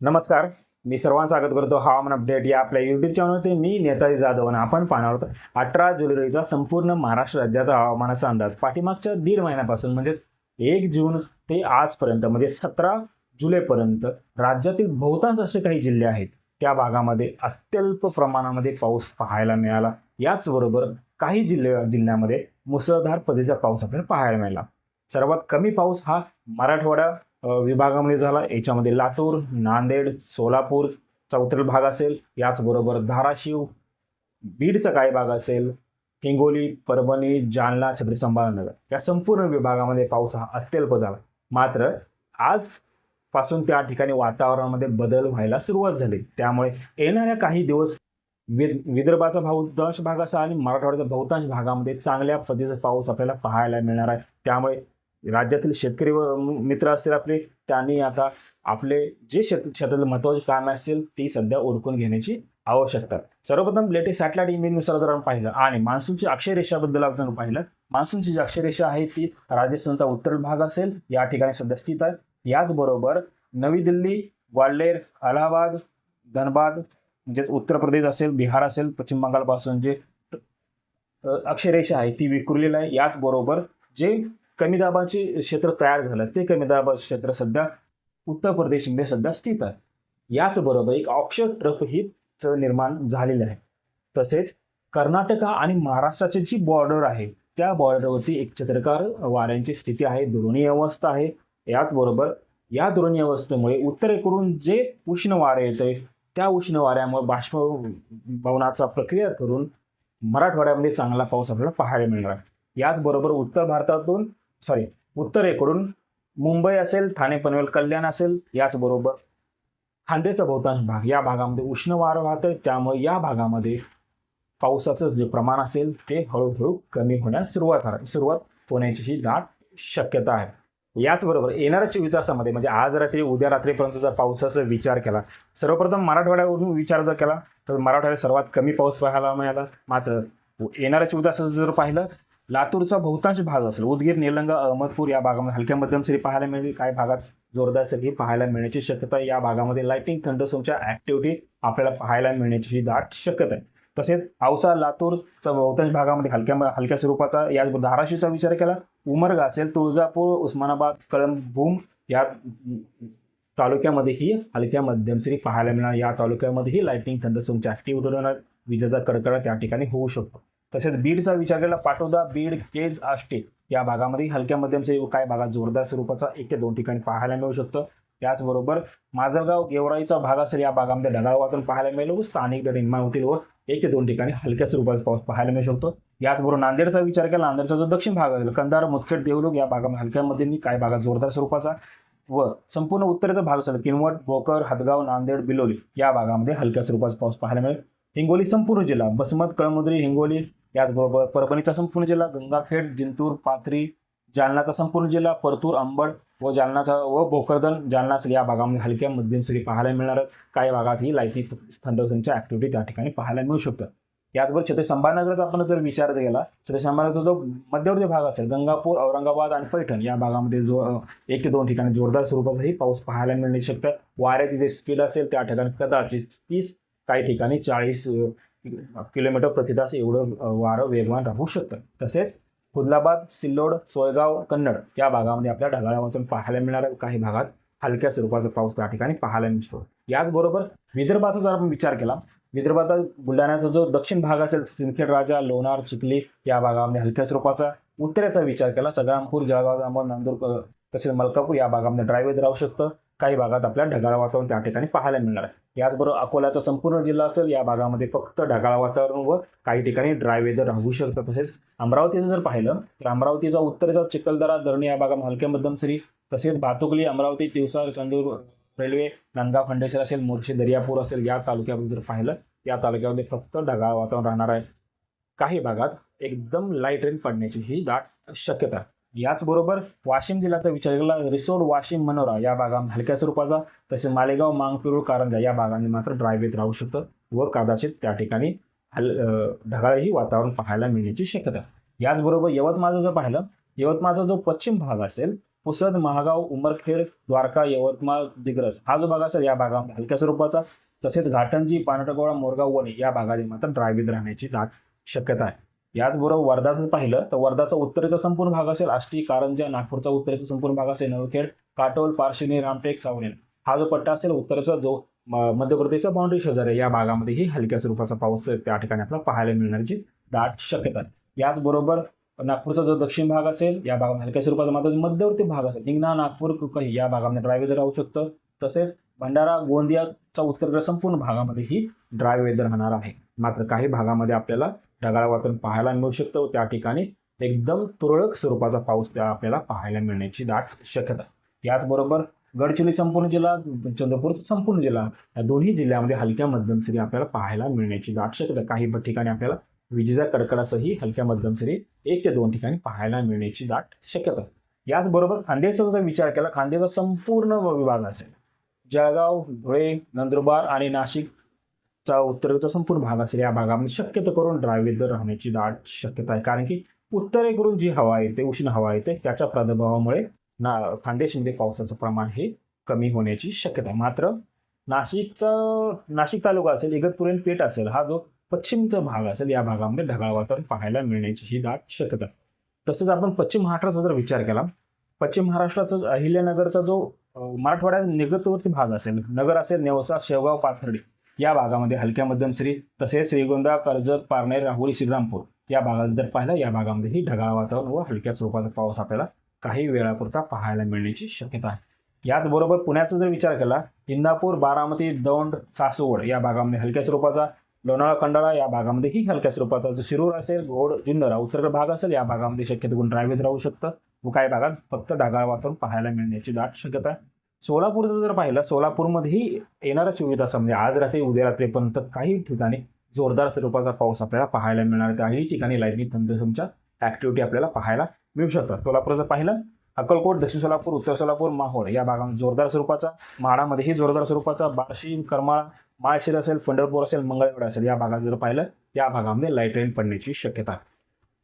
नमस्कार मी सर्वांचं स्वागत करतो. हवामान अपडेट या आपल्या युट्यूब चॅनलवरती मी नेताजी जाधव आणि आपण पाहणार आहोत अठरा जुलैचा संपूर्ण महाराष्ट्र राज्याचा हवामानाचा अंदाज. पाठीमागच्या दीड महिन्यापासून म्हणजेच एक जून ते आजपर्यंत म्हणजे सतरा जुलैपर्यंत राज्यातील बहुतांश असे काही जिल्हे आहेत त्या भागामध्ये अत्यल्प प्रमाणामध्ये पाऊस पाहायला मिळाला. याचबरोबर काही जिल्हे जिल्ह्यामध्ये मुसळधार पद्धतीचा पाऊस आपल्याला पाहायला मिळाला. सर्वात कमी पाऊस हा मराठवाडा विभागामध्ये झाला. याच्यामध्ये लातूर नांदेड सोलापूर चौथल भाग असेल. याचबरोबर धाराशिव बीडचा काही भाग असेल. हिंगोली परभणी जालना छत्री संभाजीनगर. या संपूर्ण विभागामध्ये पाऊस हा अत्यल्प झाला. मात्र आज पासून त्या ठिकाणी वातावरणामध्ये बदल व्हायला सुरुवात झाली. त्यामुळे येणाऱ्या काही दिवस विदर्भाचा बहुतांश भाग असा आणि मराठवाड्याचा बहुतांश भागामध्ये चांगल्या पद्धतीचा पाऊस आपल्याला पाहायला मिळणार आहे. त्यामुळे राज्यातील शेतकरी व मित्र असतील आपले त्यांनी आता आपले जे शेत शेतातील महत्त्वाचे कामे असतील ती सध्या ओळखून घेण्याची आवश्यकता. सर्वप्रथम लेटेस्ट सॅटेलाइट इमेजनुसार जर आपण पाहिलं आणि मान्सूनची अक्षयरेषाबद्दल आपण पाहिलं मान्सूनची जी अक्षयरेषा आहे ती राजस्थानचा उत्तर भाग असेल या ठिकाणी सध्या स्थित आहे. याचबरोबर नवी दिल्ली ग्वाल्हेर अलाहाबाद धनबाद म्हणजेच उत्तर प्रदेश असेल बिहार असेल पश्चिम बंगालपासून जे अक्षरेषा आहे ती विखुरलेली आहे. याचबरोबर जे कमी दाबाचे क्षेत्र तयार झालं. ते कमी दाबाचे क्षेत्र सध्या उत्तर प्रदेशमध्ये सध्या स्थित आहे. याचबरोबर एक ऑप्शन ट्रफ ही निर्माण झालेलं आहे. तसेच कर्नाटक आणि महाराष्ट्राची जी बॉर्डर आहे त्या बॉर्डरवरती एक चित्रकार वाऱ्यांची स्थिती आहे दुरुणी अवस्था आहे. याचबरोबर या दुरुणी अवस्थेमुळे उत्तरेकडून जे उष्ण वारे येते त्या उष्ण वाऱ्यामुळे बाष्पभवनाचा प्रक्रिया करून मराठवाड्यामध्ये चांगला पाऊस आपल्याला पाहायला मिळणार आहे. याचबरोबर उत्तर भारतातून सॉरी उत्तरेकडून मुंबई असेल ठाणे पनवेल कल्याण असेल याचबरोबर खांदेचा बहुतांश भाग या भागामध्ये उष्ण वारं वाहतं त्यामुळे या भागामध्ये पावसाचं जे प्रमाण असेल ते हळूहळू कमी होण्यास सुरुवात सुरुवात होण्याची ही दाट शक्यता आहे. याचबरोबर येणाऱ्या चोवीस तासामध्ये म्हणजे आज रात्री उद्या रात्रीपर्यंत जर पावसाचा विचार केला सर्वप्रथम मराठवाड्यावरून विचार जर केला तर मराठवाड्यात सर्वात कमी पाऊस पाहायला मिळाला. मात्र येणाऱ्या चोवीस तासाचं जर पाहिलं लातूरचा बहुतांश भाग असेल. उदगीर निलंगा अहमदपूर या भागामध्ये हलक्या मध्यम सरी पाहायला मिळेल काही भागात जोरदार सरी पाहायला मिळण्याची शक्यता आहे. या भागामध्ये लाइटिंग थंडसोमच्या ऍक्टिव्हिटी आपल्याला पाहायला मिळण्याची ही दाट शक्यता आहे. तसेच औसा लातूरचा बहुतांश भागामध्ये हलक्या हलक्या स्वरूपाचा या धाराशिवचा विचार केला. उमरगा असेल तुळजापूर उस्मानाबाद कळंबभूम या तालुक्यामध्येही हलक्या मध्यमसरी पाहायला मिळणार. या तालुक्यामध्येही लाइटिंग थंडसोमच्या ऍक्टिव्हिटी होणार. विजेचा कडकडा त्या ठिकाणी होऊ शकतो. तसेच बीडचा विचार केला पाटोदा बीड केज आष्टे या भागामध्ये हलक्या मध्यमचे काय भागात जोरदार स्वरूपाचा एक ते दोन ठिकाणी पाहायला मिळू शकतं. त्याचबरोबर माजलगाव गेवराईचा भाग असेल या भागामध्ये ढगाळ वातावरण पाहायला मिळेल व स्थानिक दर निर्माण होतील व एक ते दोन ठिकाणी हलक्या स्वरूपाचा पाऊस पाहायला मिळू शकतो. याचबरोबर नांदेडचा विचार केला नांदेडचा जो दक्षिण भाग असेल कंधार मुदखेड देवलोक या भागामध्ये हलक्यामध्ये काही भागात जोरदार स्वरूपाचा व संपूर्ण उत्तरेचा भाग असेल किनवट भोकर हदगाव नांदेड बिलोली या भागामध्ये हलक्या स्वरूपाचा पाऊस पाहायला मिळेल. हिंगोली संपूर्ण जिल्हा बसमत कळमुद्री हिंगोली याचबरोबर परभणीचा संपूर्ण जिल्हा गंगाखेड जिंतूर पाथरी जालनाचा संपूर्ण जिल्हा परतूर अंबड व जालनाचा व भोकरदन जालना या भागामध्ये हलक्या मध्यम सरी पाहायला मिळणार काही भागात ही लाईटी थंडसनच्या ॲक्टिव्हिटी त्या ठिकाणी पाहायला मिळू शकतात. याचबरोबर छत्रपती संभाजीनगरचा आपण जर विचार केला छत्रपती संभाजीनगरचा जो मध्यवर्ती भाग असेल गंगापूर औरंगाबाद आणि पैठण या भागामध्ये जो एक ते दोन ठिकाणी जोरदार स्वरूपाचाही पाऊस पाहायला मिळण्याची शकतं. वाऱ्याची जे स्पीड असेल त्या ठिकाणी कदाचित तीस काही ठिकाणी चाळीस किलोमीटर प्रतितास एवढं वारं वेगवान राहू शकतं. तसेच हुदलाबाद सिल्लोड सोयगाव कन्नड या भागामध्ये आपल्या ढगाळामधून पाहायला मिळणार आहे. काही भागात हलक्या स्वरूपाचा पाऊस त्या ठिकाणी पाहायला मिळतो. याचबरोबर विदर्भाचा जर आपण विचार केला विदर्भाचा बुलढाण्याचा जो दक्षिण भाग असेल सिंदखेड राजा लोणार चिखली या भागामध्ये हलक्या स्वरूपाचा उत्तरेचा विचार केला सगरामपूर जळगाव जांभूळ नांदूर तसेच मलकापूर या भागामध्ये ड्रायवेद राहू शकतं. काही भागात आपल्या ढगाळ वातावरण त्या ठिकाणी पाहायला मिळणार आहे. याचबरोबर अकोल्याचा संपूर्ण जिल्हा असेल या भागामध्ये फक्त ढगाळ वातावरण व काही ठिकाणी ड्राय वेदर राहू शकतं. तसेच अमरावतीचं जर पाहिलं तर अमरावतीचा उत्तरेचा चिखलदरा धरणी या भागामध्ये हलक्या मध्यम सरी तसेच भातुकली अमरावती तिवसा चंदूर रेल्वे नांदगाव खंडेश्वर असेल मोर्शी दर्यापूर असेल या तालुक्यामध्ये जर पाहिलं या तालुक्यामध्ये फक्त ढगाळ वातावरण राहणार आहे. काही भागात एकदम लाइट रेन पडण्याची ही दाट शक्यता आहे. याचबरोबर वाशिम जिल्ह्याचा विचार केला रिसोड वाशिम मनोरा या भागामध्ये हलक्या स्वरूपाचा तसेच मालेगाव मांगपिरूळ कारंजा या भागांनी मात्र ड्रायवेत राहू शकतं व कदाचित त्या ठिकाणी हल ढगाळही वातावरण पाहायला मिळण्याची शक्यता याचबरोबर यवतमाळचं जर पाहिलं यवतमाळचा जो पश्चिम भाग असेल पुसद महागाव उमरखेड द्वारका यवतमाळ दिग्रस हा जो भाग असेल या भागामध्ये हलक्या स्वरूपाचा तसेच घाटंजी पानटगोळा मोरगाव वणी या भागाने मात्र ड्रायविध राहण्याची दाट शक्यता आहे. याचबरोबर वर्धाचं पाहिलं तर वर्धाचा उत्तरेचा संपूर्ण भाग असेल आष्टी कारंजा नागपूरचा उत्तरेचा संपूर्ण भाग असेल नवखेड काटोल पारशिनी रामटेक सावनेर. हा जो पट्टा असेल उत्तरेचा जो म- मध्य प्रदेशचा बाउंड्री शेजारी या भागामध्येही हलक्या स्वरूपाचा पाऊस त्या ठिकाणी आपल्याला पाहायला मिळण्याची दाट शक्यता याचबरोबर नागपूरचा जो दक्षिण भाग असेल या भागामध्ये हलक्या स्वरूपाचा मात्र मध्यवर्ती भाग असेल हिंगणा नागपूर कुकही या भागामध्ये ड्राय वेदर राहू शकतं. तसेच भंडारा गोंदियाचा उत्तरेकडे संपूर्ण भागामध्ये ही ड्राय वेदर राहणार आहे. मात्र काही भागामध्ये आपल्याला ढगाळ वातावरण पाहायला मिळू शकतं. व त्या ठिकाणी एकदम तुरळक स्वरूपाचा पाऊस त्या आपल्याला पाहायला मिळण्याची दाट शक्यता. याचबरोबर गडचिरोली संपूर्ण जिल्हा चंद्रपूर संपूर्ण जिल्हा या दोन्ही जिल्ह्यामध्ये हलक्या मध्यम सरी आपल्याला पाहायला मिळण्याची दाट शक्यता. काही ठिकाणी आपल्याला विजेचा कडकडासही हलक्या मध्यम सरी एक ते दोन ठिकाणी पाहायला मिळण्याची दाट शक्यता. याचबरोबर खांद्याचा जर विचार केला. खांद्याचा संपूर्ण विभाग असेल. जळगाव धुळे नंदुरबार आणि नाशिक चा उत्तरेचा संपूर्ण भाग असेल या भागामध्ये शक्यतो करून ड्रायवेदर राहण्याची दाट शक्यता आहे. कारण की उत्तरेकडून जी हवा येते उष्ण हवा येते त्याच्या प्रादुर्भावामुळे ना खांदे शिंदे पावसाचं प्रमाण हे कमी होण्याची शक्यता आहे. मात्र नाशिकचा नाशिक तालुका असेल इगतपुरी पेठ असेल हा जो पश्चिमचा भाग असेल या भागामध्ये ढगाळ वातावरण पाहायला मिळण्याची ही दाट शक्यता तसंच आपण पश्चिम महाराष्ट्राचा जर विचार केला पश्चिम महाराष्ट्राचा अहिल्यानगरचा जो मराठवाड्यात निगतवरती भाग असेल नगर असेल नेवसा शेवगाव पाथर्डी या भागामध्ये हलक्या मध्यम श्री तसेच श्रीगोंदा कर्जत पारनेर राहुरी श्रीरामपूर या भागात जर पाहिलं या भागामध्येही ढगाळ वातावरण व हलक्या स्वरूपाचा पाऊस आपल्याला काही वेळापुरता पाहायला मिळण्याची शक्यता आहे. याचबरोबर पुण्याचा जर विचार केला इंदापूर बारामती दौंड सासवड या भागामध्ये हलक्या स्वरूपाचा लोणावळा खंडाळा या भागामध्येही हलक्या स्वरूपाचा जो शिरूर असेल घोड जुन्नर उत्तर भाग असेल या भागामध्ये शक्यतो गुण ड्रायव्हित राहू शकतं व काही भागात फक्त ढगाळ वातावरण पाहायला मिळण्याची दाट शक्यता आहे. सोलापूरचं जर पाहिलं सोलापूरमध्येही येणाऱ्या चोवीस तासामध्ये म्हणजे आज रात्री उद्या रात्रीपर्यंत काही ठिकाणी जोरदार स्वरूपाचा पाऊस आपल्याला पाहायला मिळणार. काही ठिकाणी लाईटनिंग थंडसमच्या ॲक्टिव्हिटी आपल्याला पाहायला मिळू शकतात. सोलापूर जर पाहिलं अक्कलकोट दक्षिण सोलापूर उत्तर सोलापूर माहोळ या भागामध्ये जोरदार स्वरूपाचा म्हाडामध्येही जोरदार स्वरूपाचा बार्शी करमाळा माळशिर असेल पंढरपूर असेल मंगळवेढा असेल या भागात जर पाहिलं या भागामध्ये लाइट रेन पडण्याची शक्यता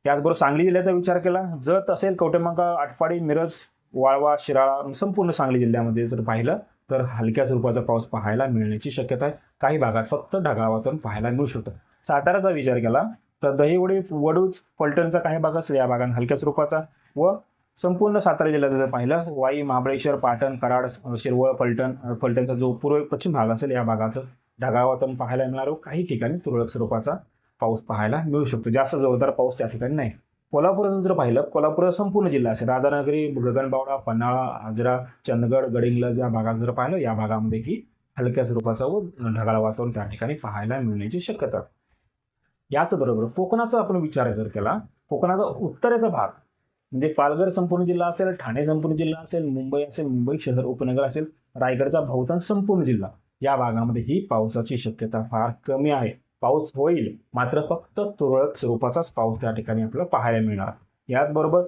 त्याचबरोबर सांगली जिल्ह्याचा विचार केला जत असेल कवटेमंका आटपाडी मिरज वाळवा शिराळा संपूर्ण सांगली जिल्ह्यामध्ये जर पाहिलं तर हलक्या स्वरूपाचा पाऊस पाहायला मिळण्याची शक्यता आहे. काही भागात फक्त ढगाळ वातावरण पाहायला मिळू शकतं. साताराचा विचार केला तर दहिवडी वडूच पलटणचा काही भाग असेल या भागात हलक्या स्वरूपाचा. व संपूर्ण सातारा जिल्ह्यात जर पाहिलं वाई महाबळेश्वर पाटण कराड शिरवळ पलटण फलटणचा जो पूर्व पश्चिम भाग असेल या भागाचं ढगाळ वातावरण पाहायला मिळणार काही ठिकाणी तुरळक स्वरूपाचा पाऊस पाहायला मिळू शकतो. जास्त जोरदार पाऊस त्या ठिकाणी नाही. कोल्हापूरचं जर पाहिलं कोल्हापूर संपूर्ण जिल्हा असेल. राधानगरी गगनबावडा पन्हाळा आजरा चंदगड गडिंगलज या भागात जर पाहिलं या भागामध्येही हलक्या स्वरूपाचा व ढगाळ वातावरण त्या ठिकाणी पाहायला मिळण्याची शक्यता. याच याचबरोबर कोकणाचा आपण विचार जर केला कोकणाचा उत्तरेचा भाग म्हणजे पालघर संपूर्ण जिल्हा असेल ठाणे संपूर्ण जिल्हा असेल मुंबई असेल मुंबई शहर उपनगर असेल रायगडचा बहुतांश संपूर्ण जिल्हा या भागामध्ये ही पावसाची शक्यता फार कमी आहे. पाऊस होईल मात्र फक्त तुरळक स्वरूपाचाच पाऊस त्या ठिकाणी आपल्याला पाहायला मिळणार. याचबरोबर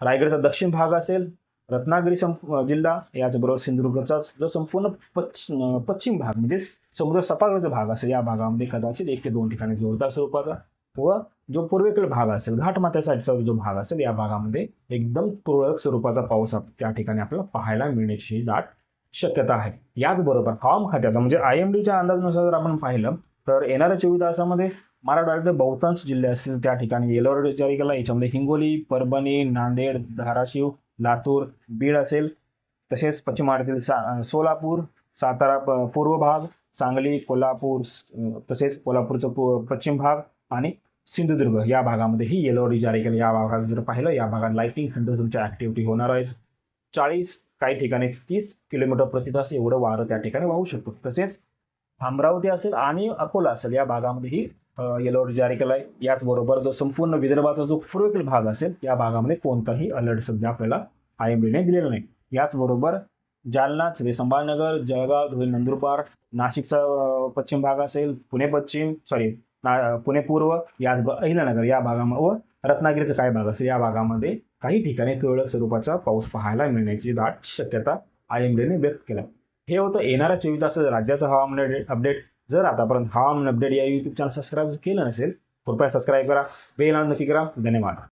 रायगडचा दक्षिण भाग असेल रत्नागिरी संप जिल्हा याचबरोबर सिंधुदुर्गचा जो संपूर्ण पश्च पश्चिम भाग म्हणजे समुद्र सपागचा भाग असेल या भागामध्ये कदाचित एक ते दोन ठिकाणी जोरदार स्वरूपाचा व जो पूर्वेकडे भाग असेल घाटमाथ्यासाठीचा जो भाग असेल या भागामध्ये एकदम तुरळक स्वरूपाचा पाऊस आप- त्या ठिकाणी आपल्याला पाहायला मिळण्याची दाट शक्यता आहे. याचबरोबर हवामान खात्याचा म्हणजे आय एम डीच्या अंदाजानुसार जर आपण पाहिलं तर येणाऱ्या चोवीस तासामध्ये मराठवाड्यातील बहुतांश जिल्हे असतील त्या ठिकाणी येलो अलर्ट जारी केला. याच्यामध्ये हिंगोली परभणी नांदेड धाराशिव लातूर बीड असेल. तसेच पश्चिम महाराष्ट्रातील सा सोलापूर सातारा प- पूर्व भाग सांगली कोल्हापूर तसेच कोल्हापूरचा पश्चिम भाग आणि सिंधुदुर्ग या भागामध्ये ही येलो अलर्ट जारी केलं. या भागात जर पाहिलं या भागात लाईटिंग तुमच्या ॲक्टिव्हिटी होणार आहेत चाळीस काही ठिकाणी तीस किलोमीटर प्रति तास एवढं वारं त्या ठिकाणी वाहू शकतो. तसेच अमरावती असेल आणि अकोला असेल या भागामध्येही येलो अलर्ट जारी केला आहे याचबरोबर जो संपूर्ण विदर्भाचा जो पूर्वेकडील भाग असेल या भागामध्ये कोणताही अलर्ट सध्या आपल्याला आय एम डीने दिलेला नाही. याचबरोबर जालना छत्रपती संभाजीनगर जळगाव धुळे नंदुरबार नाशिकचा पश्चिम भाग असेल पुणे पश्चिम सॉरी ना पुणे पूर्व याच अहिलानगर या भागामध्ये व रत्नागिरीचा काही भाग असेल या भागामध्ये काही ठिकाणी तुरळक स्वरूपाचा पाऊस पाहायला मिळण्याची दाट शक्यता आय एम डीने व्यक्त केला हे होतं येणाऱ्या चोवीस तासाचं राज्याचं हवामान अपडेट जर आतापर्यंत हवामान अपडेट या यूट्यूब चॅनल सबस्क्राईब केलं नसेल कृपया सबस्क्राईब करा. बेल नक्की करा. धन्यवाद.